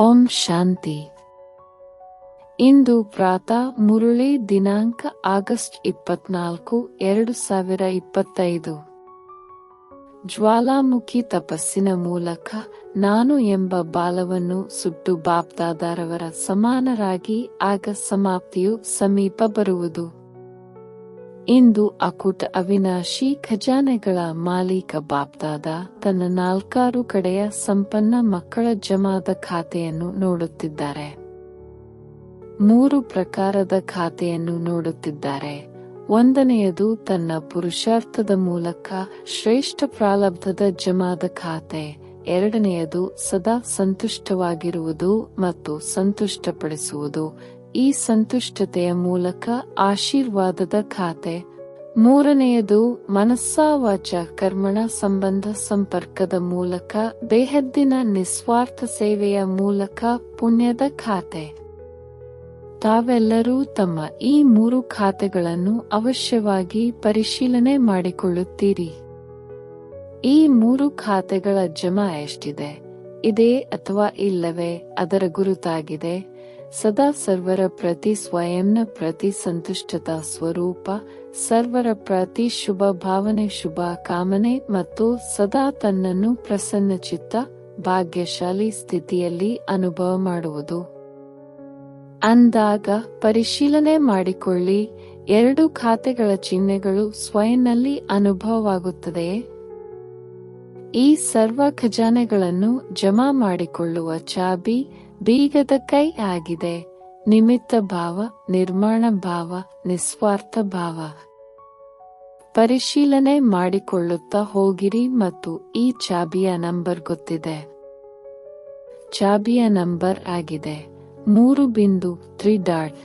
ಓಂ ಶಾಂತಿ. ಇಂದು ಪ್ರಾತಃ ಮುರುಳಿ ದಿನಾಂಕ ಆಗಸ್ಟ್ ಇಪ್ಪತ್ನಾಲ್ಕು, ಎರಡು ಸಾವಿರ ಇಪ್ಪತ್ತೈದು. ಜ್ವಾಲಾಮುಖಿ ತಪಸ್ಸಿನ ಮೂಲಕ ನಾನು ಎಂಬ ಬಾಲವನ್ನು ಸುಟ್ಟು ಬಾಪ್ದಾದಾರವರ ಸಮಾನರಾಗಿ ಆಗ ಸಮಾಪ್ತಿಯು ಸಮೀಪ ಬರುವುದು. ಇಂದು ಅಕುಟ ಅವಿನಾಶಿ ಖಜಾನೆಗಳ ಮಾಲೀಕ ಬಾಪ್ದಾದ ತನ್ನ ನಾಲ್ಕಾರು ಕಡೆಯ ಸಂಪನ್ನ ಮಕ್ಕಳ ಜಮಾದ ಖಾತೆಯನ್ನು ನೋಡುತ್ತಿದ್ದಾರೆ. ಮೂರು ಪ್ರಕಾರದ ಖಾತೆಯನ್ನು ನೋಡುತ್ತಿದ್ದಾರೆ. ಒಂದನೆಯದು ತನ್ನ ಪುರುಷಾರ್ಥದ ಮೂಲಕ ಶ್ರೇಷ್ಠ ಪ್ರಾರಬ್ಧದ ಜಮಾದ ಖಾತೆ. ಎರಡನೆಯದು ಸದಾ ಸಂತುಷ್ಟವಾಗಿರುವುದು ಮತ್ತು ಸಂತುಷ್ಟಪಡಿಸುವುದು. ಈ ಸಂತುಷ್ಟತೆಯ ಮೂಲಕ ಆಶೀರ್ವಾದದ ಖಾತೆ. ಮೂರನೆಯದು, ಮನಸ್ಸಾವಾಚ ಕರ್ಮಣ ಸಂಬಂಧ ಸಂಪರ್ಕದ ಮೂಲಕ ದೇಹದ್ದಿನ ನಿಸ್ವಾರ್ಥ ಸೇವೆಯ ಮೂಲಕ ಪುಣ್ಯದ ಖಾತೆ. ತಾವೆಲ್ಲರೂ ತಮ್ಮ ಈ ಮೂರು ಖಾತೆಗಳನ್ನು ಅವಶ್ಯವಾಗಿ ಪರಿಶೀಲನೆ ಮಾಡಿಕೊಳ್ಳುತ್ತೀರಿ. ಈ ಮೂರು ಖಾತೆಗಳ ಜಮಾ ಎಷ್ಟಿದೆ? ಇದೇ ಅಥವಾ ಇಲ್ಲವೇ? ಅದರ ಗುರುತಾಗಿದೆ. ಸದಾ ಸರ್ವರ ಪ್ರತಿ ಸ್ವಯಂನ ಪ್ರತಿ ಸಂತುಷ್ಟತಾ ಸ್ವರೂಪ, ಸರ್ವರ ಪ್ರತಿ ಶುಭ ಭಾವನೆ ಶುಭ ಕಾಮನೆ ಮತ್ತು ಸದಾ ತನ್ನನ್ನು ಪ್ರಸನ್ನಚಿತ್ತ ಭಾಗ್ಯಶಾಲಿ ಸ್ಥಿತಿಯಲ್ಲಿ ಅನುಭವ ಮಾಡುವುದು. ಅಂದಾಗ ಪರಿಶೀಲನೆ ಮಾಡಿಕೊಳ್ಳಿ, ಎರಡು ಖಾತೆಗಳ ಚಿಹ್ನೆಗಳು ಸ್ವಯಂನಲ್ಲಿ ಅನುಭವವಾಗುತ್ತದೆಯೇ ಈ ಸರ್ವ ಖಜಾನೆಗಳನ್ನು ಜಮಾ ಮಾಡಿಕೊಳ್ಳುವ ಚಾಬಿ ಬೀಗದ ಕೈ ಆಗಿದೆ. ನಿಮಿತ್ತ ಭಾವ, ನಿರ್ಮಾಣ ಭಾವ, ನಿಸ್ವಾರ್ಥ ಭಾವ. ಪರಿಶೀಲನೆ ಮಾಡಿಕೊಳ್ಳುತ್ತಾ ಹೋಗಿರಿ ಮತ್ತು ಈ ಚಾಬಿಯ ನಂಬರ್ ಗೊತ್ತಿದೆ. ಚಾಬಿಯ ನಂಬರ್ ಆಗಿದೆ. ಮೂರು ಬಿಂದು, ತ್ರೀ ಡಾಟ್.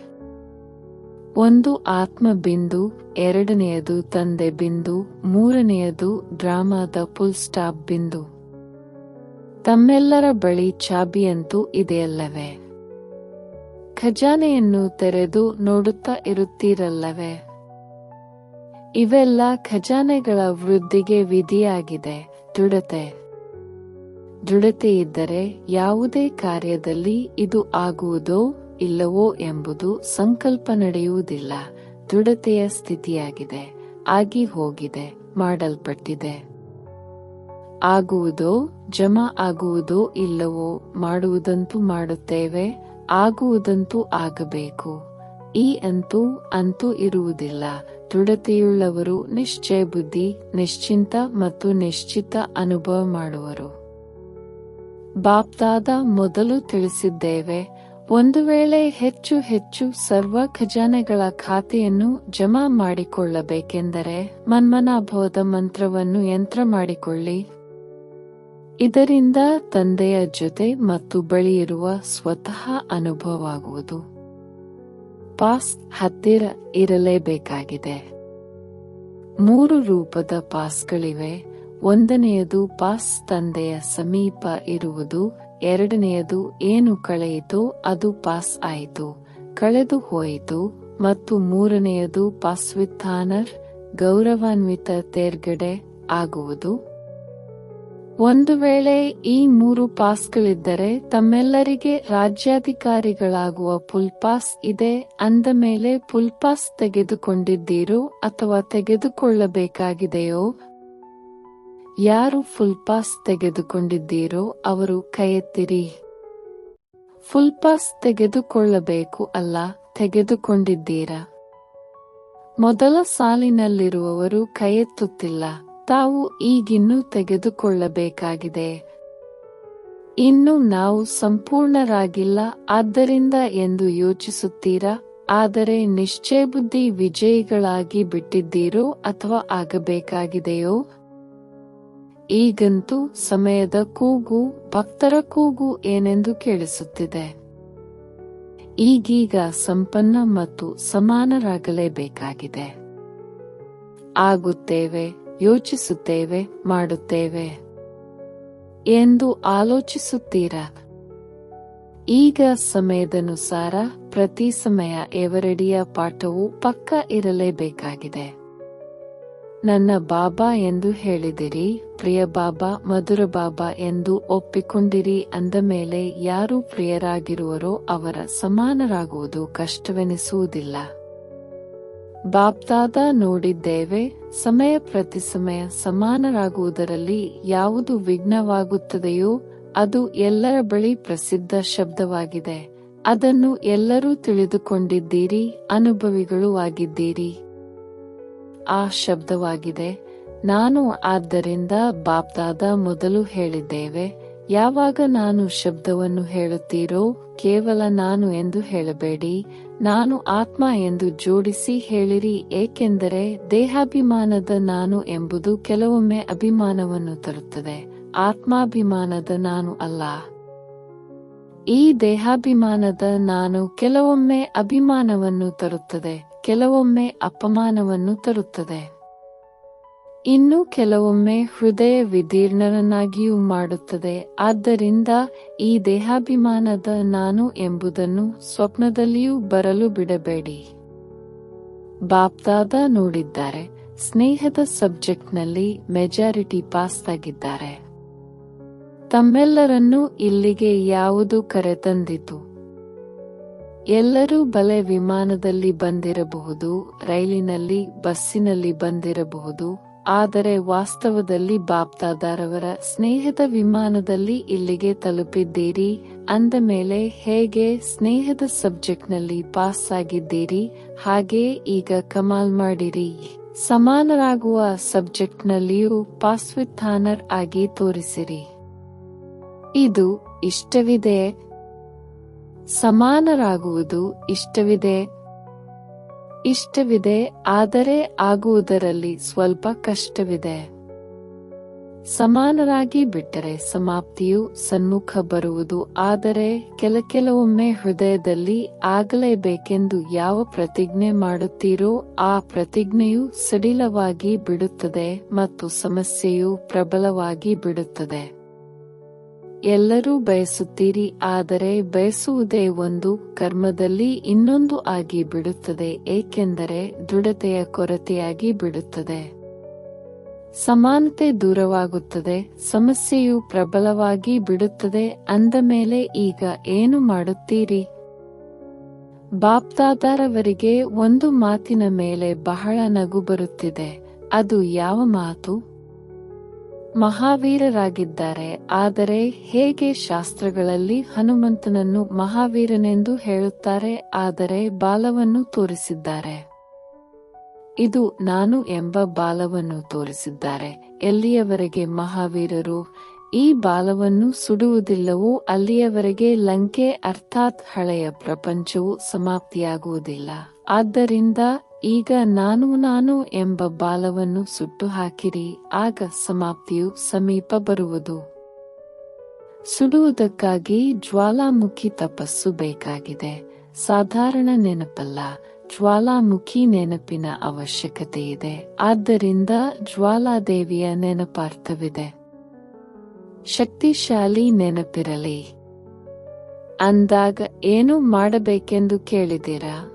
ಒಂದು ಆತ್ಮ ಬಿಂದು, ಎರಡನೆಯದು ತಂದೆ ಬಿಂದು, ಮೂರನೆಯದು ಡ್ರಾಮಾದ ಫುಲ್ ಸ್ಟಾಪ್ ಬಿಂದು. ತಮ್ಮೆಲ್ಲರ ಬಳಿ ಚಾಬಿಯಂತೂ ಇದೆಯಲ್ಲವೇ? ಖಜಾನೆಯನ್ನು ತೆರೆದು ನೋಡುತ್ತಾ ಇರುತ್ತೀರಲ್ಲವೇ? ಇವೆಲ್ಲ ಖಜಾನೆಗಳ ವೃದ್ಧಿಗೆ ವಿಧಿಯಾಗಿದೆ. ದೃಢತೆ. ದೃಢತೆ ಇದ್ದರೆ ಯಾವುದೇ ಕಾರ್ಯದಲ್ಲಿ ಇದು ಆಗುವುದೋ ಇಲ್ಲವೋ ಎಂಬುದು ಸಂಕಲ್ಪ ನಡೆಯುವುದಿಲ್ಲ. ದೃಢತೆಯ ಸ್ಥಿತಿಯಾಗಿದೆ. ಆಗಿ ಹೋಗಿದೆ. ಮಾಡಲ್ಪಟ್ಟಿದೆ. ಆಗುವುದೋ, ಜಮಾ ಆಗುವುದೋ ಇಲ್ಲವೋ ಮಾಡುವುದಂತೂ ಮಾಡುತ್ತೇವೆ, ಆಗುವುದಂತೂ ಆಗಬೇಕು. ಈ ಅಂತೂ ಅಂತೂ ಇರುವುದಿಲ್ಲ. ದೃಢತೆಯುಳ್ಳವರು ನಿಶ್ಚಯ ಬುದ್ಧಿ, ನಿಶ್ಚಿಂತ ಮತ್ತು ನಿಶ್ಚಿತ ಅನುಭವ ಮಾಡುವರು. ಬಾಪ್ತಾದ ಮೊದಲು ತಿಳಿಸಿದ್ದೇವೆ, ಒಂದು ವೇಳೆ ಹೆಚ್ಚು ಹೆಚ್ಚು ಸರ್ವ ಖಜಾನೆಗಳ ಖಾತೆಯನ್ನು ಜಮಾ ಮಾಡಿಕೊಳ್ಳಬೇಕೆಂದರೆ ಮನ್ಮನಾಭವದ ಮಂತ್ರವನ್ನು ಯಂತ್ರ ಮಾಡಿಕೊಳ್ಳಿ ಇದರಿಂದ ತಂದೆಯ ಜೊತೆ ಮತ್ತು ಬಳಿಯಿರುವ ಸ್ವತಃ ಅನುಭವವಾಗುವುದು. ಪಾಸ್ ಹತ್ತಿರ ಇರಲೇಬೇಕಾಗಿದೆ. ಮೂರು ರೂಪದ ಪಾಸ್ಗಳಿವೆ. ಒಂದನೆಯದು ಪಾಸ್ ತಂದೆಯ ಸಮೀಪ ಇರುವುದು. ಎರಡನೆಯದು ಏನು ಕಳೆಯಿತು ಅದು ಪಾಸ್ ಆಯಿತು, ಕಳೆದು ಹೋಯಿತು. ಮತ್ತು ಮೂರನೆಯದು ಪಾಸ್ವಿತ್ಥಾನರ್ ಗೌರವಾನ್ವಿತ ತೇರ್ಗಡೆ ಆಗುವುದು. ಒಂದು ವೇಳೆ ಈ ಮೂರು ಪಾಸ್ಗಳಿದ್ದರೆ ತಮ್ಮೆಲ್ಲರಿಗೆ ರಾಜ್ಯಾಧಿಕಾರಿಗಳಾಗುವ ಫುಲ್ ಪಾಸ್ ಇದೆ. ಅಂದ ಮೇಲೆ ಫುಲ್ ಪಾಸ್ ತೆಗೆದುಕೊಂಡಿದ್ದೀರೋ ಅಥವಾ ತೆಗೆದುಕೊಳ್ಳಬೇಕಾಗಿದೆಯೋ? ಯಾರು ಫುಲ್ ಪಾಸ್ ತೆಗೆದುಕೊಂಡಿದ್ದೀರೋ ಅವರು ಕೈಯೆತ್ತಿರಿ. ಫುಲ್ ಪಾಸ್ ತೆಗೆದುಕೊಳ್ಳಬೇಕು ಅಲ್ಲ, ತೆಗೆದುಕೊಂಡಿದ್ದೀರಾ? ಮೊದಲ ಸಾಲಿನಲ್ಲಿರುವವರು ಕೈಯೆತ್ತುತ್ತಿಲ್ಲ. ತಾವು ಈಗಿನ್ನೂ ತೆಗೆದುಕೊಳ್ಳಬೇಕಾಗಿದೆ. ಇನ್ನು ನಾವು ಸಂಪೂರ್ಣರಾಗಿಲ್ಲ ಆದ್ದರಿಂದ ಎಂದು ಯೋಚಿಸುತ್ತೀರಾ? ಆದರೆ ನಿಶ್ಚಯ ಬುದ್ಧಿ ವಿಜಯಿಗಳಾಗಿ ಬಿಟ್ಟಿದ್ದೀರೋ ಅಥವಾ ಆಗಬೇಕಾಗಿದೆಯೋ? ಈಗಂತೂ ಸಮಯದ ಕೂಗು, ಭಕ್ತರ ಕೂಗು ಏನೆಂದು ಕೇಳಿಸುತ್ತಿದೆ. ಈಗೀಗ ಸಂಪನ್ನ ಮತ್ತು ಸಮಾನರಾಗಲೇಬೇಕಾಗಿದೆ. ಆಗುತ್ತೇವೆ. ಯೋಚಿಸುತ್ತೇವೆ, ಮಾಡುತ್ತೇವೆ. ಎಂದು ಆಲೋಚಿಸುತ್ತೀರಾ? ಈಗ ಸಮಯದನುಸಾರ ಪ್ರತಿ ಸಮಯ ಎವರಡಿಯ ಪಾಠವು ಪಕ್ಕ ಇರಲೇಬೇಕಾಗಿದೆ. ನನ್ನ ಬಾಬಾ ಎಂದು ಹೇಳಿದಿರಿ, ಪ್ರಿಯ ಬಾಬಾ, ಮಧುರ ಬಾಬಾ ಎಂದು ಒಪ್ಪಿಕೊಂಡಿರಿ ಅಂದ ಮೇಲೆ ಯಾರು ಪ್ರಿಯರಾಗಿರುವರೋ ಅವರ ಸಮಾನರಾಗುವುದು ಕಷ್ಟವೆನಿಸುವುದಿಲ್ಲ. ಬಾಪ್ದಾದ ನೋಡಿದ್ದೇವೆ, ಸಮಯ ಪ್ರತಿ ಸಮಯ ಸಮಾನರಾಗುವುದರಲ್ಲಿ ಯಾವುದು ವಿಘ್ನವಾಗುತ್ತದೆಯೋ, ಅದು ಎಲ್ಲರ ಬಳಿ ಪ್ರಸಿದ್ಧ ಶಬ್ದವಾಗಿದೆ. ಅದನ್ನು ಎಲ್ಲರೂ ತಿಳಿದುಕೊಂಡಿದ್ದೀರಿ, ಅನುಭವಿಗಳು ಆಗಿದ್ದೀರಿ. ಆ ಶಬ್ದವಾಗಿದೆ. ನಾನು ಆದ್ದರಿಂದ ಬಾಪ್ದಾದ ಮೊದಲು ಹೇಳಿದ್ದೇವೆ, ಯಾವಾಗ ನಾನು ಶಬ್ದವನ್ನು ಹೇಳುತ್ತೀರೋ, ಕೇವಲ ನಾನು ಎಂದು ಹೇಳಬೇಡಿ. ನಾನು ಆತ್ಮ ಎಂದು ಜೋಡಿಸಿ ಹೇಳಿರಿ, ಏಕೆಂದರೆ ದೇಹಾಭಿಮಾನದ ನಾನು ಎಂಬುದು ಕೆಲವೊಮ್ಮೆ ಅಭಿಮಾನವನ್ನು ತರುತ್ತದೆ. ಆತ್ಮಾಭಿಮಾನದ ನಾನು ಅಲ್ಲ. ಈ ದೇಹಾಭಿಮಾನದ ನಾನು ಕೆಲವೊಮ್ಮೆ ಅಭಿಮಾನವನ್ನು ತರುತ್ತದೆ, ಕೆಲವೊಮ್ಮೆ ಅಪಮಾನವನ್ನು ತರುತ್ತದೆ. ಇನ್ನು ಕೆಲವೊಮ್ಮೆ ಹೃದಯ ವಿದೀರ್ಣರನ್ನಾಗಿಯೂ ಮಾಡುತ್ತದೆ. ಆದ್ದರಿಂದ ಈ ದೇಹಾಭಿಮಾನದ ನಾನು ಎಂಬುದನ್ನು ಸ್ವಪ್ನದಲ್ಲಿಯೂ ಬರಲು ಬಿಡಬೇಡಿ. ಬಾಪ್ದಾದ ನೋಡಿದ್ದಾರೆ. ಸ್ನೇಹದ ಸಬ್ಜೆಕ್ಟ್ನಲ್ಲಿ ಮೆಜಾರಿಟಿ ಪಾಸ್ ಆಗಿದ್ದಾರೆ ತಮ್ಮೆಲ್ಲರನ್ನೂ ಇಲ್ಲಿಗೆ ಯಾವುದು ಕರೆತಂದಿತು? ಎಲ್ಲರೂ ಬಲೆ ವಿಮಾನದಲ್ಲಿ ಬಂದಿರಬಹುದು, ರೈಲಿನಲ್ಲಿ, ಬಸ್ಸಿನಲ್ಲಿ ಬಂದಿರಬಹುದು ಆದರೆ ವಾಸ್ತವದಲ್ಲಿ ಬಾಪ್ತಾದಾರವರ ಸ್ನೇಹದ ವಿಮಾನದಲ್ಲಿ ಇಲ್ಲಿಗೆ ತಲುಪಿದ್ದೀರಿ. ಅಂದ ಮೇಲೆ, ಹೇಗೆ ಸ್ನೇಹದ ಸಬ್ಜೆಕ್ಟ್ನಲ್ಲಿ ಪಾಸ್ ಆಗಿದ್ದೀರಿ ಹಾಗೆ ಈಗ ಕಮಾಲ್ ಮಾಡಿರಿ. ಸಮಾನರಾಗುವ ಸಬ್ಜೆಕ್ಟ್ನಲ್ಲಿಯೂ ಪಾಸ್ ವಿತ್ ಆಗಿ ತೋರಿಸಿರಿ. ಇದು ಇಷ್ಟವಿದೆ. ಸಮಾನರಾಗುವುದು ಇಷ್ಟವಿದೆ. ಇಷ್ಟವಿದೆ, ಆದರೆ ಆಗುವುದರಲ್ಲಿ ಸ್ವಲ್ಪ ಕಷ್ಟವಿದೆ. ಸಮಾನರಾಗಿ ಬಿಟ್ಟರೆ ಸಮಾಪ್ತಿಯು ಸನ್ಮುಖ ಬರುವುದು, ಆದರೆ ಕೆಲ ಕೆಲವೊಮ್ಮೆ ಹೃದಯದಲ್ಲಿ ಆಗಲೇಬೇಕೆಂದು ಯಾವ ಪ್ರತಿಜ್ಞೆ ಮಾಡುತ್ತೀರೋ ಆ ಪ್ರತಿಜ್ಞೆಯು ಸಡಿಲವಾಗಿ ಬಿಡುತ್ತದೆ ಮತ್ತು ಸಮಸ್ಯೆಯು ಪ್ರಬಲವಾಗಿ ಬಿಡುತ್ತದೆ. ಎಲ್ಲರೂ ಬಯಸುತ್ತೀರಿ, ಆದರೆ ಬಯಸುವುದೇ ಒಂದು ಕರ್ಮದಲ್ಲಿ ಇನ್ನೊಂದು ಆಗಿ ಬಿಡುತ್ತದೆ, ಏಕೆಂದರೆ ದೃಢತೆಯ ಕೊರತೆಯಾಗಿ ಬಿಡುತ್ತದೆ. ಸಮಾನತೆ ದೂರವಾಗುತ್ತದೆ, ಸಮಸ್ಯೆಯು ಪ್ರಬಲವಾಗಿ ಬಿಡುತ್ತದೆ, ಅಂದ ಮೇಲೆ ಈಗ ಏನು ಮಾಡುತ್ತೀರಿ? ಬಾಪ್ದಾದಾರವರಿಗೆ ಒಂದು ಮಾತಿನ ಮೇಲೆ ಬಹಳ ನಗು ಬರುತ್ತಿದೆ, ಅದು ಯಾವ ಮಾತು? ಮಹಾವೀರರಾಗಿದ್ದಾರೆ. ಆದರೆ ಹೇಗೆ ಶಾಸ್ತ್ರಗಳಲ್ಲಿ ಹನುಮಂತನನ್ನು ಮಹಾವೀರನೆಂದು ಹೇಳುತ್ತಾರೆ, ಆದರೆ ಬಾಲವನ್ನು ತೋರಿಸಿದ್ದಾರೆ? ಇದು ನಾನು ಎಂಬ ಬಾಲವನ್ನು ತೋರಿಸಿದ್ದಾರೆ. ಎಲ್ಲಿಯವರೆಗೆ ಮಹಾವೀರರು ಈ ಬಾಲವನ್ನು ಸುಡುವುದಿಲ್ಲವೋ ಅಲ್ಲಿಯವರೆಗೆ ಲಂಕೆ ಅರ್ಥಾತ್ ಹಳೆಯ ಪ್ರಪಂಚವು ಸಮಾಪ್ತಿಯಾಗುವುದಿಲ್ಲ. ಆದ್ದರಿಂದ ಈಗ ನಾನು ನಾನು ಎಂಬ ಬಾಲವನ್ನು ಸುಟ್ಟು ಹಾಕಿರಿ ಆಗ ಸಮಾಪ್ತಿಯು ಸಮೀಪ ಬರುವುದು. ಸುಡುವುದಕ್ಕಾಗಿ ಜ್ವಾಲಾಮುಖಿ ತಪಸ್ಸು ಬೇಕಾಗಿದೆ. ಸಾಧಾರಣ ನೆನಪಲ್ಲ, ಜ್ವಾಲಾಮುಖಿ ನೆನಪಿನ ಅವಶ್ಯಕತೆ ಇದೆ. ಆದ್ದರಿಂದ ಜ್ವಾಲಾದೇವಿಯ ನೆನಪಾರ್ಥವಿದೆ. ಶಕ್ತಿಶಾಲಿ ನೆನಪಿರಲಿ. ಅಂದಾಗ ಏನು ಮಾಡಬೇಕೆಂದು ಕೇಳಿದಿರಾ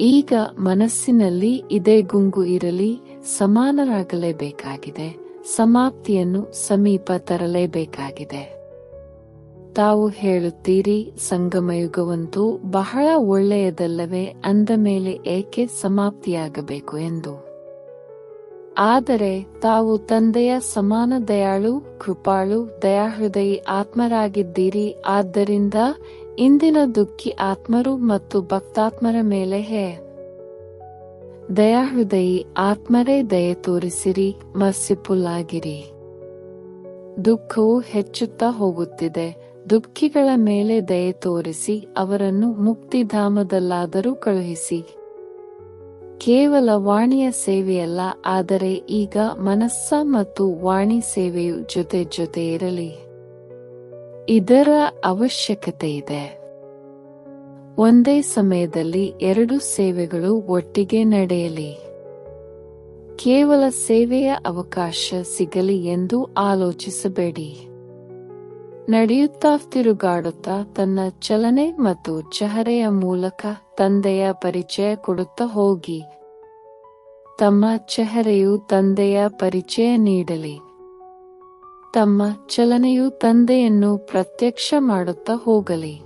ಈಗ ಮನಸ್ಸಿನಲ್ಲಿ ಇದೇ ಗುಂಗು ಇರಲಿ, ಸಮಾನರಾಗಲೇಬೇಕಾಗಿದೆ, ಸಮಾಪ್ತಿಯನ್ನು ಸಮೀಪ ತರಲೇಬೇಕಾಗಿದೆ. ತಾವು ಹೇಳುತ್ತೀರಿ, ಸಂಗಮಯುಗವಂತೂ ಬಹಳ ಒಳ್ಳೆಯದಲ್ಲವೇ, ಅಂದ ಮೇಲೆ ಏಕೆ ಸಮಾಪ್ತಿಯಾಗಬೇಕು ಎಂದು. ಆದರೆ ತಾವು ತಂದೆಯ ಸಮಾನ ದಯಾಳು, ಕೃಪಾಳು, ದಯಾಹೃದಯಿ ಆತ್ಮರಾಗಿದ್ದೀರಿ, ಆದ್ದರಿಂದ ಇಂದಿನ ದುಃಖಿ ಆತ್ಮರು ಮತ್ತು ಭಕ್ತಾತ್ಮರ ಮೇಲೆ ಹೇ. ದಯಾಹೃದಯಿ, ಆತ್ಮರೇ ದಯೆ ತೋರಿಸಿರಿ ಮರ್ಸಿಪುಲ್ಲಾಗಿರಿ ದುಃಖವು ಹೆಚ್ಚುತ್ತಾ ಹೋಗುತ್ತಿದೆ. ದುಃಖಿಗಳ ಮೇಲೆ ದಯೆ ತೋರಿಸಿ, ಅವರನ್ನು ಮುಕ್ತಿಧಾಮದಲ್ಲಾದರೂ ಕಳುಹಿಸಿ. ಕೇವಲ ವಾಣಿಯ ಸೇವೆಯಲ್ಲ, ಆದರೆ ಈಗ ಮನಸ್ಸ ಮತ್ತು ವಾಣಿ ಸೇವೆಯು ಜೊತೆ ಜೊತೆ ಇರಲಿ ಇದರ ಅವಶ್ಯಕತೆ ಇದೆ. ಒಂದೇ ಸಮಯದಲ್ಲಿ ಎರಡು ಸೇವೆಗಳು ಒಟ್ಟಿಗೆ ನಡೆಯಲಿ. ಕೇವಲ ಸೇವೆಯ ಅವಕಾಶ ಸಿಗಲಿ ಎಂದು ಆಲೋಚಿಸಬೇಡಿ. ನಡೆಯುತ್ತಾ ತಿರುಗಾಡುತ್ತಾ ತನ್ನ ಚಲನೆ ಮತ್ತು ಚಹರೆಯ ಮೂಲಕ ತಂದೆಯ ಪರಿಚಯ ಕೊಡುತ್ತಾ ಹೋಗಿ. ತಮ್ಮ ಚೆಹರೆಯು ತಂದೆಯ ಪರಿಚಯ ನೀಡಲಿ. ತಮ್ಮ ಚಲನೆಯು ತಂದೆಯನ್ನು ಪ್ರತ್ಯಕ್ಷ ಮಾಡುತ್ತಾ ಹೋಗಲಿ.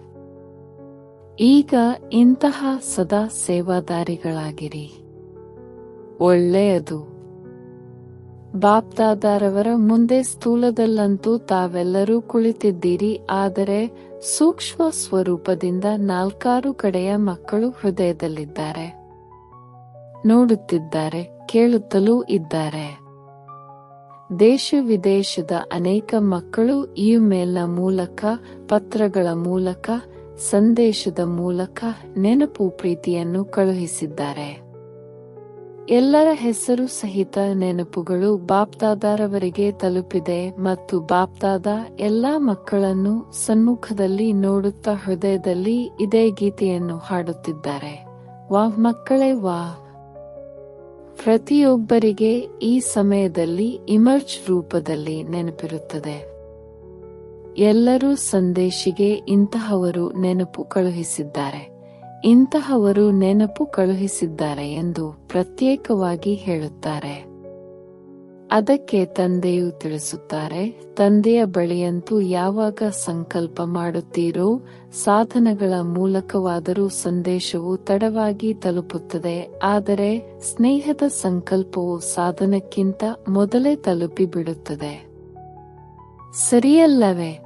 ಈಗ ಇಂತಹ ಸದಾ ಸೇವಾದಾರಿಗಳಾಗಿರಿ. ಒಳ್ಳೆಯದು. ಬಾಪ್ದಾದಾರವರ ಮುಂದೆ ಸ್ಥೂಲದಲ್ಲಂತೂ ತಾವೆಲ್ಲರೂ ಕುಳಿತಿದ್ದೀರಿ, ಆದರೆ ಸೂಕ್ಷ್ಮ ಸ್ವರೂಪದಿಂದ ನಾಲ್ಕಾರು ಕಡೆಯ ಮಕ್ಕಳು ಹೃದಯದಲ್ಲಿದ್ದಾರೆ. ನೋಡುತ್ತಿದ್ದಾರೆ, ಕೇಳುತ್ತಲೂ ಇದ್ದಾರೆ. ದೇಶ ವಿದೇಶದ ಅನೇಕ ಮಕ್ಕಳು ಇಮೇಲ್ನ ಮೂಲಕ, ಪತ್ರಗಳ ಮೂಲಕ, ಸಂದೇಶದ ಮೂಲಕ ನೆನಪು ಪ್ರೀತಿಯನ್ನು ಕಳುಹಿಸಿದ್ದಾರೆ. ಎಲ್ಲರ ಹೆಸರು ಸಹಿತ ನೆನಪುಗಳು ಬಾಪ್ದಾದಾರವರಿಗೆ ತಲುಪಿದೆ ಮತ್ತು ಬಾಪ್ದಾದ ಎಲ್ಲಾ ಮಕ್ಕಳನ್ನು ಸನ್ಮುಖದಲ್ಲಿ ನೋಡುತ್ತಾ ಹೃದಯದಲ್ಲಿ ಇದೇ ಗೀತೆಯನ್ನು ಹಾಡುತ್ತಿದ್ದಾರೆ. ವಾಹ್ ಮಕ್ಕಳೇ ವಾಹ್. ಪ್ರತಿಯೊಬ್ಬರಿಗೆ ಈ ಸಮಯದಲ್ಲಿ ಇಮರ್ಜ್ ರೂಪದಲ್ಲಿ ನೆನಪಿರುತ್ತದೆ. ಎಲ್ಲರೂ ಸಂದೇಶಿಗೆ ಇಂತಹವರು ನೆನಪು ಕಳುಹಿಸಿದ್ದಾರೆ. ಇಂತಹವರು ನೆನಪು ಕಳುಹಿಸಿದ್ದಾರೆ ಎಂದು ಪ್ರತ್ಯೇಕವಾಗಿ ಹೇಳುತ್ತಾರೆ. ಅದಕ್ಕೆ ತಂದೆಯು ತಿಳಿಸುತ್ತಾರೆ, ತಂದೆಯ ಬಳಿಯಂತೂ ಯಾವಾಗ ಸಂಕಲ್ಪ ಮಾಡುತ್ತೀರೋ, ಸಾಧನಗಳ ಮೂಲಕವಾದರೂ ಸಂದೇಶವು ತಡವಾಗಿ ತಲುಪುತ್ತದೆ, ಆದರೆ ಸ್ನೇಹದ ಸಂಕಲ್ಪವು ಸಾಧನಕ್ಕಿಂತ ಮೊದಲೇ ತಲುಪಿ ಬಿಡುತ್ತದೆ ಸರಿಯಲ್ಲವೇ?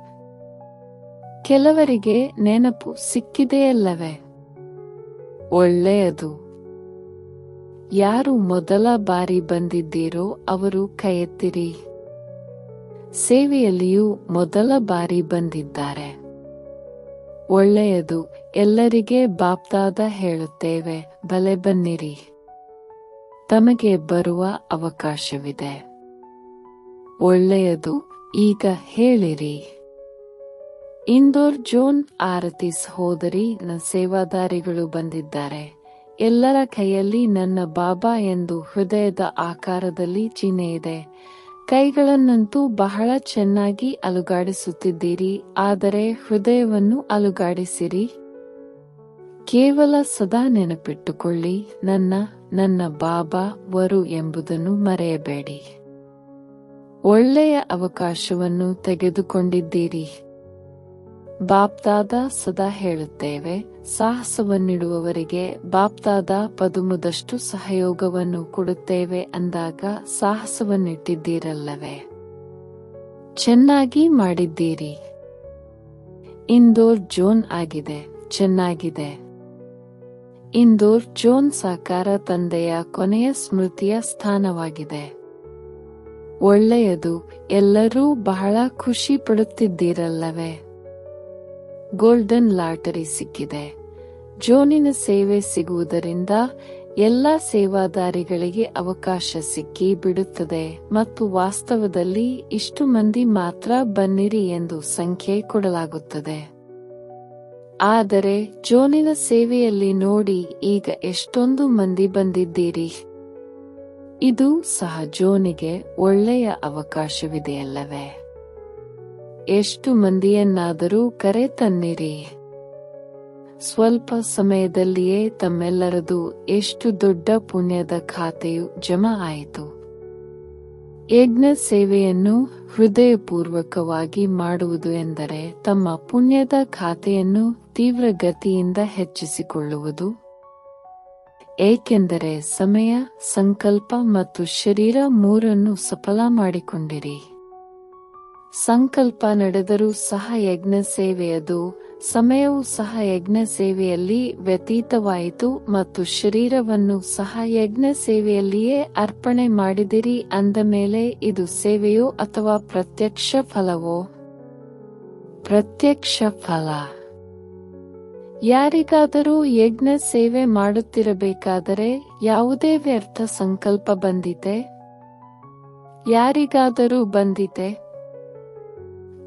ಕೆಲವರಿಗೆ ನೆನಪು ಸಿಕ್ಕಿದೆಯಲ್ಲವೇ? ಒಳ್ಳೆಯದು. ಯಾರು ಮೊದಲ ಬಾರಿ ಬಂದಿದ್ದೀರೋ ಅವರು ಕೈಯೆತ್ತಿರಿ. ಸೇವೆಯಲ್ಲಿಯೂ ಮೊದಲ ಬಾರಿ ಬಂದಿದ್ದಾರೆ. ಒಳ್ಳೆಯದು, ಎಲ್ಲರಿಗೆ ಬಾಪ್ತಾದ ಹೇಳುತ್ತೇವೆ, ಬಲೆ ಬನ್ನಿರಿ. ತಮಗೆ ಬರುವ ಅವಕಾಶವಿದೆ. ಒಳ್ಳೆಯದು, ಈಗ ಹೇಳಿರಿ. ಇಂದೋರ್ ಜೋನ್ ಆರತಿ ಸಹೋದರಿ ನ ಸೇವಾದಾರಿಗಳು ಬಂದಿದ್ದಾರೆ. ಎಲ್ಲರ ಕೈಯಲ್ಲಿ ನನ್ನ ಬಾಬಾ ಎಂದು ಹೃದಯದ ಆಕಾರದಲ್ಲಿ ಚಿಹ್ನೆ ಇದೆ. ಕೈಗಳನ್ನಂತೂ ಬಹಳ ಚೆನ್ನಾಗಿ ಅಲುಗಾಡಿಸುತ್ತಿದ್ದೀರಿ, ಆದರೆ ಹೃದಯವನ್ನು ಅಲುಗಾಡಿಸಿರಿ. ಕೇವಲ ಸದಾ ನೆನಪಿಟ್ಟುಕೊಳ್ಳಿ, ನನ್ನ ನನ್ನ ಬಾಬಾ ವರು ಎಂಬುದನ್ನು ಮರೆಯಬೇಡಿ. ಒಳ್ಳೆಯ ಅವಕಾಶವನ್ನು ತೆಗೆದುಕೊಂಡಿದ್ದೀರಿ. ಬಾಪ್ದಾದ ಸದಾ ಹೇಳುತ್ತೇವೆ. ಸಾಹಸವನ್ನಿಡುವವರಿಗೆ ಬಾಪ್ದಾದ ಪದುಮುದಷ್ಟು ಸಹಯೋಗವನ್ನು ಕೊಡುತ್ತೇವೆ ಅಂದಾಗ ಸಾಹಸವನ್ನಿಟ್ಟಿದ್ದೀರಲ್ಲವೇ? ಚೆನ್ನಾಗಿ ಮಾಡಿದ್ದೀರಿ. ಇಂದೋರ್ ಜೋನ್ ಆಗಿದೆ, ಚೆನ್ನಾಗಿದೆ. ಇಂದೋರ್ ಜೋನ್ ಸಾಕಾರ ತಂದೆಯ ಕೊನೆಯ ಸ್ಮೃತಿಯ ಸ್ಥಾನವಾಗಿದೆ. ಒಳ್ಳೆಯದು, ಎಲ್ಲರೂ ಬಹಳ ಖುಷಿ ಪಡುತ್ತಿದ್ದೀರಲ್ಲವೇ? ಗೋಲ್ಡನ್ ಲಾಟರಿ ಸಿಕ್ಕಿದೆ. ಜೋನಿನ ಸೇವೆ ಸಿಗುವುದರಿಂದ ಎಲ್ಲ ಸೇವಾದಾರಿಗಳಿಗೆ ಅವಕಾಶ ಸಿಕ್ಕಿ ಬಿಡುತ್ತದೆ ಮತ್ತು ವಾಸ್ತವದಲ್ಲಿ ಇಷ್ಟು ಮಂದಿ ಮಾತ್ರ ಬನ್ನಿರಿ ಎಂದು ಸಂಖ್ಯೆ ಕೊಡಲಾಗುತ್ತದೆ. ಆದರೆ ಜೋನಿನ ಸೇವೆಯಲ್ಲಿ ನೋಡಿ ಈಗ ಎಷ್ಟೊಂದು ಮಂದಿ ಬಂದಿದ್ದೀರಿ? ಇದು ಸಹ ಜೋನಿಗೆ ಒಳ್ಳೆಯ ಅವಕಾಶವಿದೆಯಲ್ಲವೇ? ಎಷ್ಟು ಮಂದಿಯನ್ನಾದರೂ ಕರೆ ತನ್ನಿರಿ. ಸ್ವಲ್ಪ ಸಮಯದಲ್ಲಿಯೇ ತಮ್ಮೆಲ್ಲರದು ಎಷ್ಟು ದೊಡ್ಡ ಪುಣ್ಯದ ಖಾತೆಯು ಜಮಾ ಆಯಿತು. ಯಜ್ಞ ಸೇವೆಯನ್ನು ಹೃದಯಪೂರ್ವಕವಾಗಿ ಮಾಡುವುದು ಎಂದರೆ ತಮ್ಮ ಪುಣ್ಯದ ಖಾತೆಯನ್ನು ತೀವ್ರಗತಿಯಿಂದ ಹೆಚ್ಚಿಸಿಕೊಳ್ಳುವುದು. ಏಕೆಂದರೆ ಸಮಯ, ಸಂಕಲ್ಪ ಮತ್ತು ಶರೀರ ಮೂರನ್ನು ಸಫಲ ಮಾಡಿಕೊಂಡಿರಿ. ಸಂಕಲ್ಪ ನಡೆದರೂ ಸಹ ಯಜ್ಞ ಸೇವೆಯದು ಸಮಯವು ಸಹ ಯಜ್ಞ ಸೇವೆಯಲ್ಲಿ ವ್ಯತೀತವಾಯಿತು ಮತ್ತು ಶರೀರವನ್ನು ಸಹ ಯಜ್ಞ ಸೇವೆಯಲ್ಲಿಯೇ ಅರ್ಪಣೆ ಮಾಡಿದಿರಿ ಅಂದ ಮೇಲೆ ಇದು ಸೇವೆಯೋ ಅಥವಾ ಪ್ರತ್ಯಕ್ಷ ಫಲವೋ? ಪ್ರತ್ಯಕ್ಷ ಫಲ. ಯಾರಿಗಾದರೂ ಯಜ್ಞ ಸೇವೆ ಮಾಡುತ್ತಿರಬೇಕಾದರೆ ಯಾವುದೇ ವ್ಯರ್ಥ ಸಂಕಲ್ಪ ಬಂದಿತೆ? ಯಾರಿಗಾದರೂ ಬಂದಿತೆ?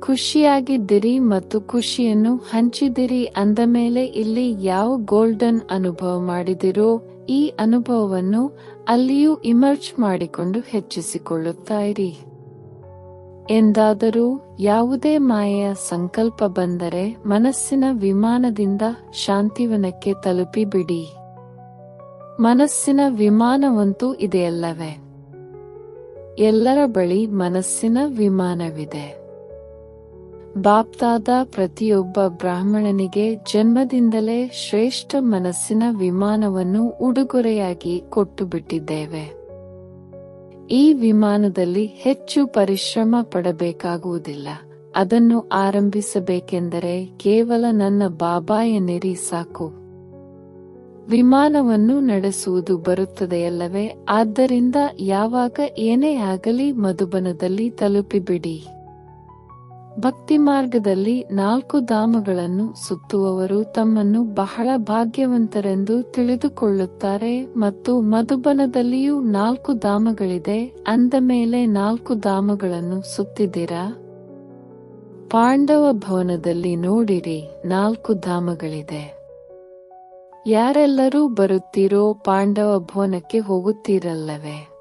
ಖುಷಿಯಾಗಿದ್ದಿರಿ ಮತ್ತು ಖುಷಿಯನ್ನು ಹಂಚಿದಿರಿ ಅಂದ ಮೇಲೆ ಇಲ್ಲಿ ಯಾವ ಗೋಲ್ಡನ್ ಅನುಭವ ಮಾಡಿದಿರೋ ಈ ಅನುಭವವನ್ನು ಅಲ್ಲಿಯೂ ಇಮರ್ಜ್ ಮಾಡಿಕೊಂಡು ಹೆಚ್ಚಿಸಿಕೊಳ್ಳುತ್ತಾ ಇರಿ ಎಂದಾದರೂ ಯಾವುದೇ ಮಾಯೆಯ ಸಂಕಲ್ಪ ಬಂದರೆ ಮನಸ್ಸಿನ ವಿಮಾನದಿಂದ ಶಾಂತಿವನಕ್ಕೆ ತಲುಪಿ ಬಿಡಿ ಮನಸ್ಸಿನ ವಿಮಾನವಂತೂ ಇದೆಯಲ್ಲವೇ? ಎಲ್ಲರ ಬಳಿ ಮನಸ್ಸಿನ ವಿಮಾನವಿದೆ. ಬಾಪ್ತಾದ ಪ್ರತಿಯೊಬ್ಬ ಬ್ರಾಹ್ಮಣನಿಗೆ ಜನ್ಮದಿಂದಲೇ ಶ್ರೇಷ್ಠ ಮನಸ್ಸಿನ ವಿಮಾನವನ್ನು ಉಡುಗೊರೆಯಾಗಿ ಕೊಟ್ಟು ಬಿಟ್ಟಿದ್ದೇವೆ ಈ ವಿಮಾನದಲ್ಲಿ ಹೆಚ್ಚು ಪರಿಶ್ರಮ ಪಡಬೇಕಾಗುವುದಿಲ್ಲ. ಅದನ್ನು ಆರಂಭಿಸಬೇಕೆಂದರೆ ಕೇವಲ ನನ್ನ ಬಾಬಾ ಎನ್ನಿರಿ ಸಾಕು. ವಿಮಾನವನ್ನು ನಡೆಸುವುದು ಬರುತ್ತದೆಯಲ್ಲವೇ? ಆದ್ದರಿಂದ ಯಾವಾಗ ಏನೇ ಆಗಲಿ ಮಧುಬನದಲ್ಲಿ ತಲುಪಿಬಿಡಿ. ಭಕ್ತಿ ಮಾರ್ಗದಲ್ಲಿ ನಾಲ್ಕು ಧಾಮಗಳನ್ನು ಸುತ್ತುವವರು ತಮ್ಮನ್ನು ಬಹಳ ಭಾಗ್ಯವಂತರೆಂದು ತಿಳಿದುಕೊಳ್ಳುತ್ತಾರೆ ಮತ್ತು ಮಧುಬನದಲ್ಲಿಯೂ ನಾಲ್ಕು ಧಾಮಗಳಿದೆ. ಅಂದ ಮೇಲೆ ನಾಲ್ಕು ಧಾಮಗಳನ್ನು ಸುತ್ತಿದ್ದೀರಾ? ಪಾಂಡವ ಭವನದಲ್ಲಿ ನೋಡಿರಿ, ನಾಲ್ಕು ಧಾಮಗಳಿದೆ. ಯಾರೆಲ್ಲರೂ ಬರುತ್ತೀರೋ ಪಾಂಡವ ಭವನಕ್ಕೆ ಹೋಗುತ್ತೀರಲ್ಲವೇ?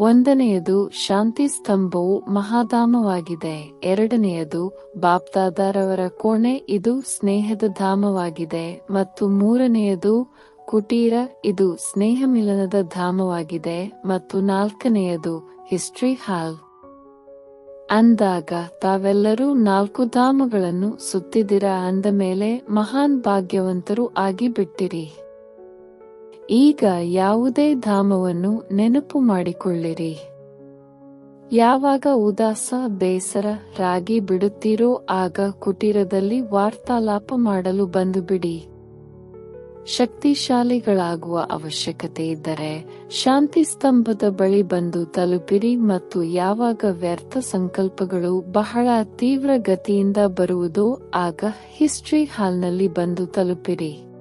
ಒಂದನೆಯದು ಶಾಂತಿ ಸ್ತಂಭವು ಮಹಾಧಾಮವಾಗಿದೆ ಎರಡನೆಯದು ಬಾಪ್ದಾದಾರವರ ಕೋಣೆ, ಇದು ಸ್ನೇಹದ ಧಾಮವಾಗಿದೆ. ಮತ್ತು ಮೂರನೆಯದು ಕುಟೀರ, ಇದು ಸ್ನೇಹ ಮಿಲನದ ಧಾಮವಾಗಿದೆ. ಮತ್ತು ನಾಲ್ಕನೆಯದು ಹಿಸ್ಟ್ರಿ ಹಾಲ್. ಅಂದಾಗ ತಾವೆಲ್ಲರೂ ನಾಲ್ಕು ಧಾಮಗಳನ್ನು ಸುತ್ತಿದಿರ ಅಂದ ಮೇಲೆ ಮಹಾನ್ ಭಾಗ್ಯವಂತರು ಆಗಿ ಬಿಟ್ಟಿರಿ ಈಗ ಯಾವುದೇ ಧಾಮವನ್ನು ನೆನಪು ಮಾಡಿಕೊಳ್ಳಿರಿ. ಯಾವಾಗ ಉದಾಸ, ಬೇಸರ, ರಾಗಿ ಬಿಡುತ್ತೀರೋ ಆಗ ಕುಟೀರದಲ್ಲಿ ವಾರ್ತಾಲಾಪ ಮಾಡಲು ಬಂದು ಬಿಡಿ ಶಕ್ತಿಶಾಲಿಗಳಾಗುವ ಅವಶ್ಯಕತೆ ಇದ್ದರೆ ಶಾಂತಿ ಸ್ತಂಭದ ಬಳಿ ಬಂದು ತಲುಪಿರಿ ಮತ್ತು ಯಾವಾಗ ವ್ಯರ್ಥ ಸಂಕಲ್ಪಗಳು ಬಹಳ ತೀವ್ರ ಗತಿಯಿಂದ ಬರುವುದೋ ಆಗ ಹಿಸ್ಟ್ರಿ ಹಾಲ್ನಲ್ಲಿ ಬಂದು ತಲುಪಿರಿ.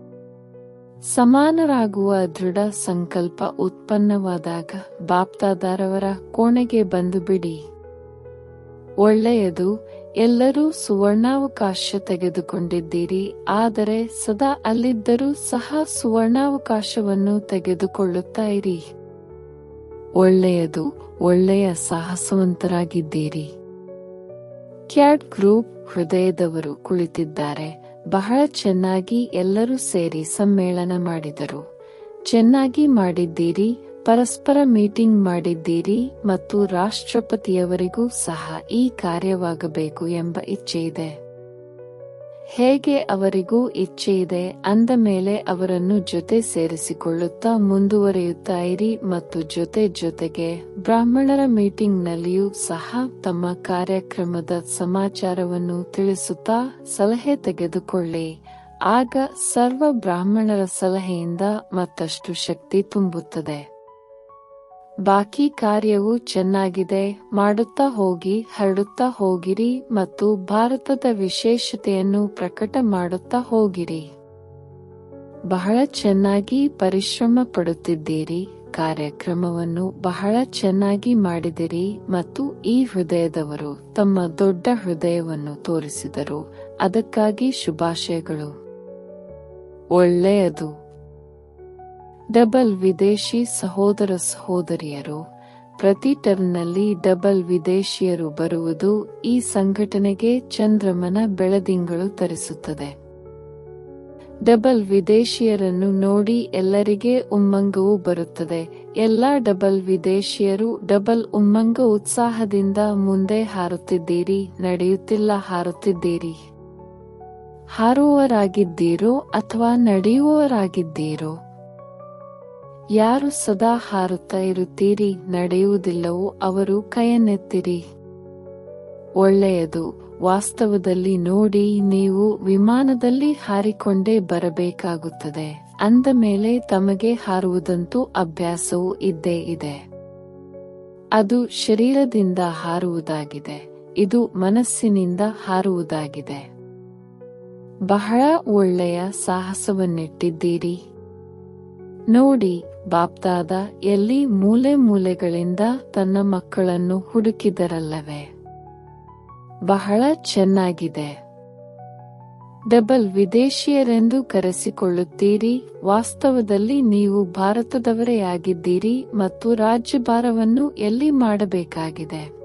ಸಮಾನರಾಗುವ ದೃಢ ಸಂಕಲ್ಪ ಉತ್ಪನ್ನವಾದಾಗ ಬಾಪ್ತಾದಾರವರ ಕೋಣೆಗೆ ಬಂದು ಬಿಡಿ. ಒಳ್ಳೆಯದು, ಎಲ್ಲರೂ ಸುವರ್ಣಾವಕಾಶ ತೆಗೆದುಕೊಂಡಿದ್ದೀರಿ, ಆದರೆ ಸದಾ ಅಲ್ಲಿದ್ದರೂ ಸಹ ಸುವರ್ಣಾವಕಾಶವನ್ನು ತೆಗೆದುಕೊಳ್ಳುತ್ತಾ ಇರಿ ಒಳ್ಳೆಯದು, ಒಳ್ಳೆಯ ಸಾಹಸವಂತರಾಗಿದ್ದೀರಿ. ಕ್ಯಾಟ್ ಗ್ರೂಪ್ ಹೃದಯದವರು ಕುಳಿತಿದ್ದಾರೆ. ಬಹಳ ಚೆನ್ನಾಗಿ ಎಲ್ಲರೂ ಸೇರಿ ಸಮ್ಮೇಳನ ಮಾಡಿದರು. ಚೆನ್ನಾಗಿ ಮಾಡಿದ್ದೀರಿ, ಪರಸ್ಪರ ಮೀಟಿಂಗ್ ಮಾಡಿದ್ದೀರಿ ಮತ್ತು ರಾಷ್ಟ್ರಪತಿಯವರಿಗೂ ಸಹ ಈ ಕಾರ್ಯವಾಗಬೇಕು ಎಂಬ ಇಚ್ಛೆ ಇದೆ ಹೇಗೆ ಅವರಿಗೂ ಇದೆ ಅಂದ ಮೇಲೆ ಅವರನ್ನು ಜೊತೆ ಸೇರಿಸಿಕೊಳ್ಳುತ್ತಾ ಮುಂದುವರಿಯುತ್ತಾ ಇರಿ ಮತ್ತು ಜೊತೆ ಜೊತೆಗೆ ಬ್ರಾಹ್ಮಣರ ಮೀಟಿಂಗ್ನಲ್ಲಿಯೂ ಸಹ ತಮ್ಮ ಕಾರ್ಯಕ್ರಮದ ಸಮಾಚಾರವನ್ನು ತಿಳಿಸುತ್ತಾ ಸಲಹೆ ತೆಗೆದುಕೊಳ್ಳಿ. ಆಗ ಸರ್ವ ಬ್ರಾಹ್ಮಣರ ಸಲಹೆಯಿಂದ ಮತ್ತಷ್ಟು ಶಕ್ತಿ ತುಂಬುತ್ತದೆ. ಬಾಕಿ ಕಾರ್ಯವು ಚೆನ್ನಾಗಿದೆ, ಮಾಡುತ್ತಾ ಹೋಗಿ, ಹರಡುತ್ತಾ ಹೋಗಿರಿ ಮತ್ತು ಭಾರತದ ವಿಶೇಷತೆಯನ್ನು ಪ್ರಕಟ ಮಾಡುತ್ತಾ ಹೋಗಿರಿ. ಬಹಳ ಚೆನ್ನಾಗಿ ಪರಿಶ್ರಮ ಪಡುತ್ತಿದ್ದೀರಿ, ಕಾರ್ಯಕ್ರಮವನ್ನು ಬಹಳ ಚೆನ್ನಾಗಿ ಮಾಡಿದಿರಿ ಮತ್ತು ಈ ಹೃದಯದವರು ತಮ್ಮ ದೊಡ್ಡ ಹೃದಯವನ್ನು ತೋರಿಸಿದರು, ಅದಕ್ಕಾಗಿ ಶುಭಾಶಯಗಳು. ಒಳ್ಳೆಯದು. ಡಬಲ್ ವಿದೇಶಿ ಸಹೋದರ ಸಹೋದರಿಯರು. ಪ್ರತಿ ಟರ್ಮ್ನಲ್ಲಿ ಡಬಲ್ ವಿದೇಶಿಯರು ಬರುವುದು ಈ ಸಂಘಟನೆಗೆ ಚಂದ್ರಮನ ಬೆಳದಿಂಗಳು ತರಿಸುತ್ತದೆ. ಡಬಲ್ ವಿದೇಶಿಯರನ್ನು ನೋಡಿ ಎಲ್ಲರಿಗೆ ಉಮ್ಮಂಗವು ಬರುತ್ತದೆ. ಎಲ್ಲಾ ಡಬಲ್ ವಿದೇಶಿಯರು ಡಬಲ್ ಉಮ್ಮಂಗ ಉತ್ಸಾಹದಿಂದ ಮುಂದೆ ಹಾರುತ್ತಿದ್ದೀರಿ, ನಡೆಯುತ್ತಿಲ್ಲ ಹಾರುತ್ತಿದ್ದೀರಿ. ಹಾರುವವರಾಗಿದ್ದೀರೋ ಅಥವಾ ನಡೆಯುವವರಾಗಿದ್ದೀರೋ? ಯಾರು ಸದಾ ಹಾರುತ್ತಾ ಇರುತ್ತೀರಿ? ನಡೆಯುವುದಿಲ್ಲವೋ ಅವರು ಕೈಯನ್ನೆತ್ತಿರಿ. ಒಳ್ಳೆಯದು. ವಾಸ್ತವದಲ್ಲಿ ನೋಡಿ, ನೀವು ವಿಮಾನದಲ್ಲಿ ಹಾರಿಕೊಂಡೇ ಬರಬೇಕಾಗುತ್ತದೆ. ಅಂದ ಮೇಲೆ ತಮಗೆ ಹಾರುವುದಂತೂ ಅಭ್ಯಾಸವೂ ಇದ್ದೇ ಇದೆ. ಅದು ಶರೀರದಿಂದ ಹಾರುವುದಾಗಿದೆ. ಇದು ಮನಸ್ಸಿನಿಂದ ಹಾರುವುದಾಗಿದೆ. ಬಹಳ ಒಳ್ಳೆಯ ಸಾಹಸವನ್ನಿಟ್ಟಿದ್ದೀರಿ. ನೋಡಿ ಬಾಪ್ದಾದ ಎಲ್ಲಿ ಮೂಲೆ ಮೂಲೆಗಳಿಂದ ತನ್ನ ಮಕ್ಕಳನ್ನು ಹುಡುಕಿದರಲ್ಲವೇ? ಬಹಳ ಚೆನ್ನಾಗಿದೆ. ಡಬಲ್ ವಿದೇಶಿಯರೆಂದು ಕರೆಸಿಕೊಳ್ಳುತ್ತೀರಿ, ವಾಸ್ತವದಲ್ಲಿ ನೀವು ಭಾರತದವರೇ ಆಗಿದ್ದೀರಿ ಮತ್ತು ರಾಜ್ಯಭಾರವನ್ನು ಎಲ್ಲಿ ಮಾಡಬೇಕಾಗಿದೆ?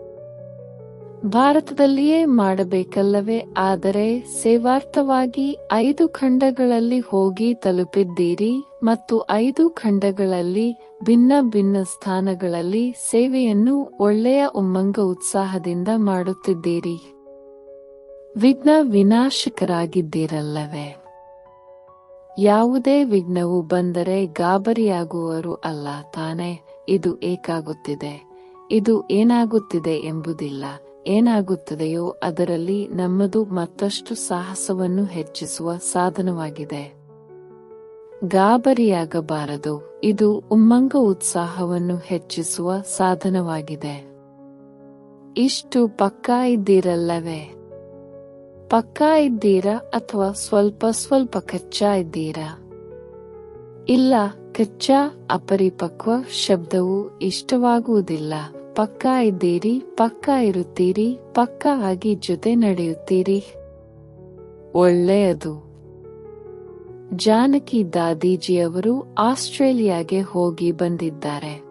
ಭಾರತದಲ್ಲಿಯೇ ಮಾಡಬೇಕಲ್ಲವೇ? ಆದರೆ ಸೇವಾರ್ಥವಾಗಿ ಐದು ಖಂಡಗಳಲ್ಲಿ ಹೋಗಿ ತಲುಪಿದ್ದೀರಿ ಮತ್ತು ಐದು ಖಂಡಗಳಲ್ಲಿ ಭಿನ್ನ ಭಿನ್ನ ಸ್ಥಾನಗಳಲ್ಲಿ ಸೇವೆಯನ್ನು ಒಳ್ಳೆಯ ಉಮ್ಮಂಗ ಉತ್ಸಾಹದಿಂದ ಮಾಡುತ್ತಿದ್ದೀರಿ. ವಿಘ್ನ ವಿನಾಶಕರಾಗಿದ್ದೀರಲ್ಲವೇ? ಯಾವುದೇ ವಿಘ್ನವು ಬಂದರೆ ಗಾಬರಿಯಾಗುವರು ಅಲ್ಲ ತಾನೇ. ಇದು ಏಕಾಗುತ್ತಿದೆ. ಇದು ಏನಾಗುತ್ತಿದೆ ಎಂಬುದಿಲ್ಲ. ಏನಾಗುತ್ತದೆಯೋ ಅದರಲ್ಲಿ ನಮ್ಮದು ಮತ್ತಷ್ಟು ಸಾಹಸವನ್ನು ಹೆಚ್ಚಿಸುವ ಸಾಧನವಾಗಿದೆ. ಗಾಬರಿಯಾಗಬಾರದು, ಇದು ಉಮ್ಮಂಗ ಉತ್ಸಾಹವನ್ನು ಹೆಚ್ಚಿಸುವ ಸಾಧನವಾಗಿದೆ. ಇಷ್ಟು ಪಕ್ಕಾ ಇದ್ದೀರಲ್ಲವೇ? ಪಕ್ಕಾ ಇದ್ದೀರಾ ಅಥವಾ ಸ್ವಲ್ಪ ಸ್ವಲ್ಪ ಕಚ್ಚಾ ಇದ್ದೀರಾ? ಇಲ್ಲ, ಕಚ್ಚಾ ಅಪರಿಪಕ್ವ ಶಬ್ದವು ಇಷ್ಟವಾಗುವುದಿಲ್ಲ. ಪಕ್ಕಾ ಇದ್ದೀರಿ, ಪಕ್ಕಾ ಇರುತ್ತೀರಿ, ಪಕ್ಕಾ ಆಗಿ ಜೊತೆ ನಡೆಯುತ್ತೀರಿ. ಒಳ್ಳೆಯದು. ಜಾನಕಿ ದಾದೀಜಿಯವರು ಆಸ್ಟ್ರೇಲಿಯಾಗೆ ಹೋಗಿ ಬಂದಿದ್ದಾರೆ.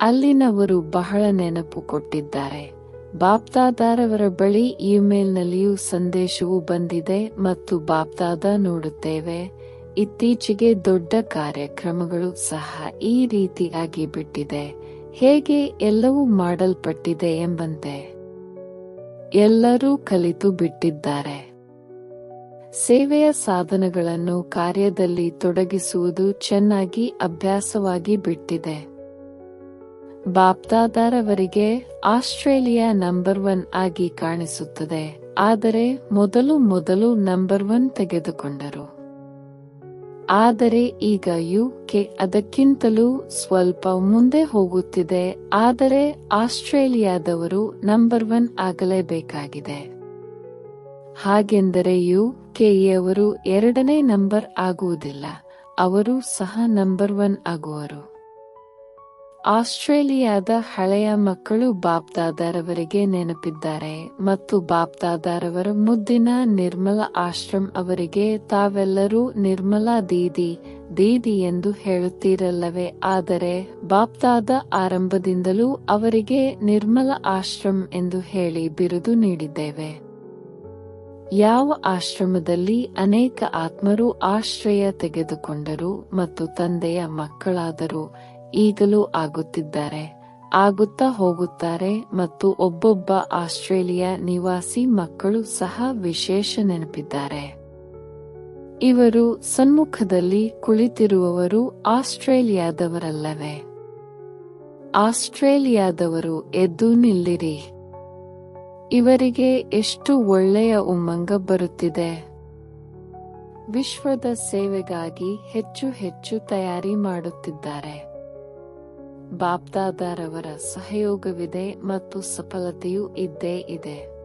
ಅಲ್ಲಿನವರು ಬಹಳ ನೆನಪು ಕೊಟ್ಟಿದ್ದಾರೆ. ಬಾಪ್ದಾದಾರವರ ಬಳಿ ಇಮೇಲ್ನಲ್ಲಿಯೂ ಸಂದೇಶವು ಬಂದಿದೆ ಮತ್ತು ಬಾಪ್ದಾದ ನೋಡುತ್ತೇವೆ. ಇತ್ತೀಚೆಗೆ ದೊಡ್ಡ ಕಾರ್ಯಕ್ರಮಗಳು ಸಹ ಈ ರೀತಿಯಾಗಿ ಬಿಟ್ಟಿದೆ. ಹೇಗೆ ಎಲ್ಲವೂ ಮಾಡಲ್ಪಟ್ಟಿದೆ ಎಂಬಂತೆ ಎಲ್ಲರೂ ಕಲಿತು ಬಿಟ್ಟಿದ್ದಾರೆ. ಸೇವೆಯ ಸಾಧನಗಳನ್ನು ಕಾರ್ಯದಲ್ಲಿ ತೊಡಗಿಸುವುದು ಚೆನ್ನಾಗಿ ಅಭ್ಯಾಸವಾಗಿ ಬಿಟ್ಟಿದೆ. ಬಾಪ್ತಾದಾರವರಿಗೆ ಆಸ್ಟ್ರೇಲಿಯಾ ನಂಬರ್ ಒನ್ ಆಗಿ ಕಾಣಿಸುತ್ತದೆ, ಆದರೆ ಮೊದಲು ಮೊದಲು ನಂಬರ್ ಒನ್ ತೆಗೆದುಕೊಂಡರು. ಆದರೆ ಈಗ ಯುಕೆ ಅದಕ್ಕಿಂತಲೂ ಸ್ವಲ್ಪ ಮುಂದೆ ಹೋಗುತ್ತಿದೆ, ಆದರೆ ಆಸ್ಟ್ರೇಲಿಯಾದವರು ನಂಬರ್ ಒನ್ ಆಗಲೇಬೇಕಾಗಿದೆ. ಹಾಗೆಂದರೆ ಯು ಕೆಯವರು ಎರಡನೇ ನಂಬರ್ ಆಗುವುದಿಲ್ಲ, ಅವರು ಸಹ ನಂಬರ್ ಒನ್ ಆಗುವರು. ಆಸ್ಟ್ರೇಲಿಯಾದ ಹಳೆಯ ಮಕ್ಕಳು ಬಾಪ್ದಾದಾರವರಿಗೆ ನೆನಪಿದ್ದಾರೆ ಮತ್ತು ಬಾಪ್ದಾದಾರವರ ಮುದ್ದಿನ ನಿರ್ಮಲ ಆಶ್ರಮ್ ಅವರಿಗೆ ತಾವೆಲ್ಲರೂ ನಿರ್ಮಲಾ ದೀದಿ ದೀದಿ ಎಂದು ಹೇಳುತ್ತೀರಲ್ಲವೇ? ಆದರೆ ಬಾಪ್ದಾದ ಆರಂಭದಿಂದಲೂ ಅವರಿಗೆ ನಿರ್ಮಲ ಆಶ್ರಮ್ ಎಂದು ಹೇಳಿ ಬಿರುದು ನೀಡಿದ್ದೇವೆ. ಯಾವ ಆಶ್ರಮದಲ್ಲಿ ಅನೇಕ ಆತ್ಮರು ಆಶ್ರಯ ತೆಗೆದುಕೊಂಡರು ಮತ್ತು ತಂದೆಯ ಮಕ್ಕಳಾದರು ಈಗಲೂ ಆಗುತ್ತಿದ್ದಾರೆ. ಆಗುತ್ತಾ ಹೋಗುತ್ತಾರೆ ಮತ್ತು ಒಬ್ಬೊಬ್ಬ ಆಸ್ಟ್ರೇಲಿಯಾ ನಿವಾಸಿ ಮಕ್ಕಳು ಸಹ ವಿಶೇಷ ನೆನಪಿದ್ದಾರೆ. ಇವರು ಸನ್ಮುಖದಲ್ಲಿ ಕುಳಿತಿರುವವರು ಆಸ್ಟ್ರೇಲಿಯಾದವರಲ್ಲವೇ? ಆಸ್ಟ್ರೇಲಿಯಾದವರು ಎದ್ದು ನಿಲ್ಲಿರಿ. ಇವರಿಗೆ ಎಷ್ಟು ಒಳ್ಳೆಯ ಉಮ್ಮಂಗ ಬರುತ್ತಿದೆ. ವಿಶ್ವದ ಸೇವೆಗಾಗಿ ಹೆಚ್ಚು ಹೆಚ್ಚು ತಯಾರಿ ಮಾಡುತ್ತಿದ್ದಾರೆ. ಬಾಪ್ದಾದಾರವರ ಸಹಯೋಗವಿದೆ ಮತ್ತು ಸಫಲತೆಯೂ ಇದ್ದೇ ಇದೆ.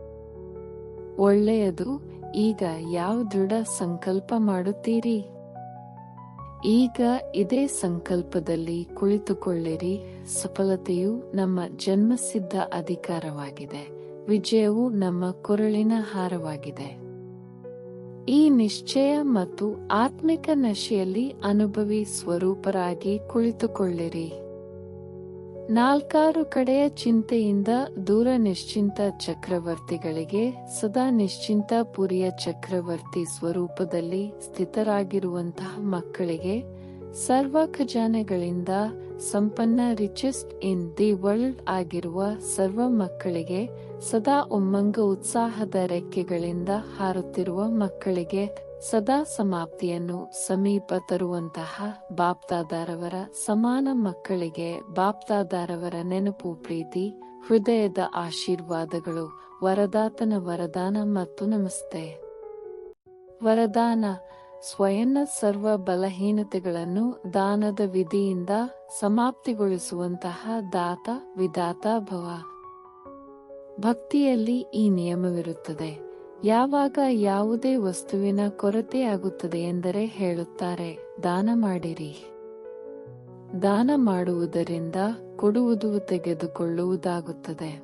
ಒಳ್ಳೆಯದು, ಈಗ ಯಾವ ದೃಢ ಸಂಕಲ್ಪ ಮಾಡುತ್ತೀರಿ? ಈಗ ಇದೇ ಸಂಕಲ್ಪದಲ್ಲಿ ಕುಳಿತುಕೊಳ್ಳಿರಿ, ಸಫಲತೆಯು ನಮ್ಮ ಜನ್ಮಸಿದ್ಧ ಅಧಿಕಾರವಾಗಿದೆ, ವಿಜಯವು ನಮ್ಮ ಕೊರಳಿನ ಹಾರವಾಗಿದೆ. ಈ ನಿಶ್ಚಯ ಮತ್ತು ಆತ್ಮಿಕ ನಶೆಯಲ್ಲಿ ಅನುಭವಿ ಸ್ವರೂಪರಾಗಿ ಕುಳಿತುಕೊಳ್ಳಿರಿ. ನಾಲ್ಕಾರು ಕಡೆಯ ಚಿಂತೆಯಿಂದ ದೂರ ನಿಶ್ಚಿಂತ ಚಕ್ರವರ್ತಿಗಳಿಗೆ, ಸದಾ ನಿಶ್ಚಿಂತ ಪುರಿಯ ಚಕ್ರವರ್ತಿ ಸ್ವರೂಪದಲ್ಲಿ ಸ್ಥಿತರಾಗಿರುವಂತಹ ಮಕ್ಕಳಿಗೆ, ಸರ್ವ ಖಜಾನೆಗಳಿಂದ ಸಂಪನ್ನ ರಿಚೆಸ್ಟ್ ಇನ್ ದಿ ವರ್ಲ್ಡ್ ಆಗಿರುವ ಸರ್ವ ಮಕ್ಕಳಿಗೆ, ಸದಾ ಉಮ್ಮಂಗ ಉತ್ಸಾಹದ ರೆಕ್ಕೆಗಳಿಂದ ಹಾರುತ್ತಿರುವ ಮಕ್ಕಳಿಗೆ ಸದಾ ಸಮಾಪ್ತಿಯನ್ನು ಸಮೀಪ ತರುವಂತಹ ಬಾಪ್ತಾದಾರವರ ಸಮಾನ ಮಕ್ಕಳಿಗೆ ಬಾಪ್ತಾದಾರವರ ನೆನಪು ಪ್ರೀತಿ, ಹೃದಯದ ಆಶೀರ್ವಾದಗಳು. ವರದಾತನ ವರದಾನ ಮತ್ತು ನಮಸ್ತೆ. ವರದಾನ ಸ್ವಯನ್ನ ಸರ್ವ ಬಲಹೀನತೆಗಳನ್ನು ದಾನದ ವಿಧಿಯಿಂದ ಸಮಾಪ್ತಿಗೊಳಿಸುವಂತಹ ದಾತ ವಿಧಾತ ಭವ. ಭಕ್ತಿಯಲ್ಲಿ ಈ ನಿಯಮವಿರುತ್ತದೆ. ಯಾವಾಗ ಯಾವುದೇ ವಸ್ತುವಿನ ಕೊರತೆಯಾಗುತ್ತದೆ ಎಂದರೆ ಹೇಳುತ್ತಾರೆ, ದಾನ ಮಾಡಿರಿ. ದಾನ ಮಾಡುವುದರಿಂದ ಕೊಡುವುದು ತೆಗೆದುಕೊಳ್ಳುವುದಾಗುತ್ತದೆ.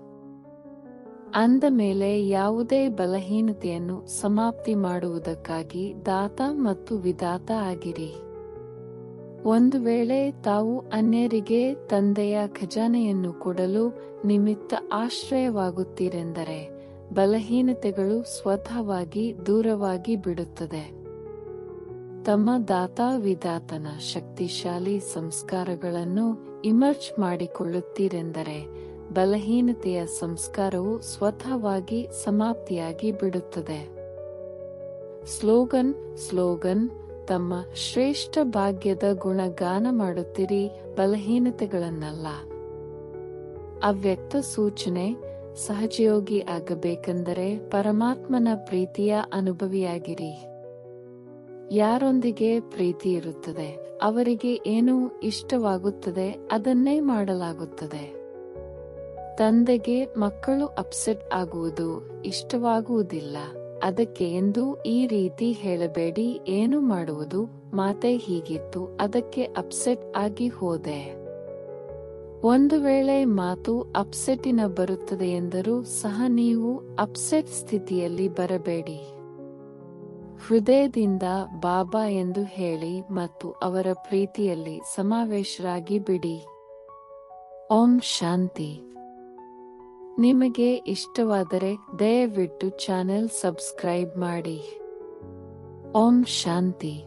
ಅಂದ ಮೇಲೆ ಯಾವುದೇ ಬಲಹೀನತೆಯನ್ನು ಸಮಾಪ್ತಿ ಮಾಡುವುದಕ್ಕಾಗಿ ದಾತ ಮತ್ತು ವಿದಾತ ಆಗಿರಿ. ಒಂದು ವೇಳೆ ತಾವು ಅನ್ಯರಿಗೆ ತಂದೆಯ ಖಜಾನೆಯನ್ನು ಕೊಡಲು ನಿಮಿತ್ತ ಆಶ್ರಯವಾಗುತ್ತೀರೆಂದರೆ ಬಲಹೀನತೆಗಳು ಸ್ವತಃವಾಗಿ ದೂರವಾಗಿ ಬಿಡುತ್ತದೆ. ತಮ್ಮ ದಾತಾವಿದಾತನ ಶಕ್ತಿಶಾಲಿ ಸಂಸ್ಕಾರಗಳನ್ನು ಇಮರ್ಜ್ ಮಾಡಿಕೊಳ್ಳುತ್ತೀರೆಂದರೆ ಬಲಹೀನತೆಯ ಸಂಸ್ಕಾರವು ಸ್ವತಃವಾಗಿ ಸಮಾಪ್ತಿಯಾಗಿ ಬಿಡುತ್ತದೆ. ಸ್ಲೋಗನ್ ಸ್ಲೋಗನ್, ತಮ್ಮ ಶ್ರೇಷ್ಠ ಭಾಗ್ಯದ ಗುಣಗಾನ ಮಾಡುತ್ತೀರಿ ಬಲಹೀನತೆಗಳನ್ನಲ್ಲ. ಅವ್ಯಕ್ತ ಸೂಚನೆ ಸಹಜಯೋಗಿ ಆಗಬೇಕೆಂದರೆ ಪರಮಾತ್ಮನ ಪ್ರೀತಿಯ ಅನುಭವಿಯಾಗಿರಿ. ಯಾರೊಂದಿಗೆ ಪ್ರೀತಿ ಇರುತ್ತದೆ, ಅವರಿಗೆ ಏನು ಇಷ್ಟವಾಗುತ್ತದೆ ಅದನ್ನೇ ಮಾಡಲಾಗುತ್ತದೆ. ತಂದೆಗೆ ಮಕ್ಕಳು ಅಪ್ಸೆಟ್ ಆಗುವುದು ಇಷ್ಟವಾಗುವುದಿಲ್ಲ, ಅದಕ್ಕೆ ಎಂದು ಈ ರೀತಿ ಹೇಳಬೇಡಿ, ಏನು ಮಾಡುವುದು, ಮಾತೆ ಹೀಗಿತ್ತು, ಅದಕ್ಕೆ ಅಪ್ಸೆಟ್ ಆಗಿ ಹೋದೆ. ಒಂದು ವೇಳೆ ಮಾತು ಅಪ್ಸೆಟ್ಟಿನ ಬರುತ್ತದೆ ಎಂದರೂ ಸಹ ನೀವು ಅಪ್ಸೆಟ್ ಸ್ಥಿತಿಯಲ್ಲಿ ಬರಬೇಡಿ. ಹೃದಯದಿಂದ ಬಾಬಾ ಎಂದು ಹೇಳಿ ಮತ್ತು ಅವರ ಪ್ರೀತಿಯಲ್ಲಿ ಸಮಾವೇಶರಾಗಿ ಬಿಡಿ. ಓಂ ಶಾಂತಿ. ನಿಮಗೆ ಇಷ್ಟವಾದರೆ ದಯವಿಟ್ಟು ಚಾನೆಲ್ ಸಬ್ಸ್ಕ್ರೈಬ್ ಮಾಡಿ. ಓಂ ಶಾಂತಿ.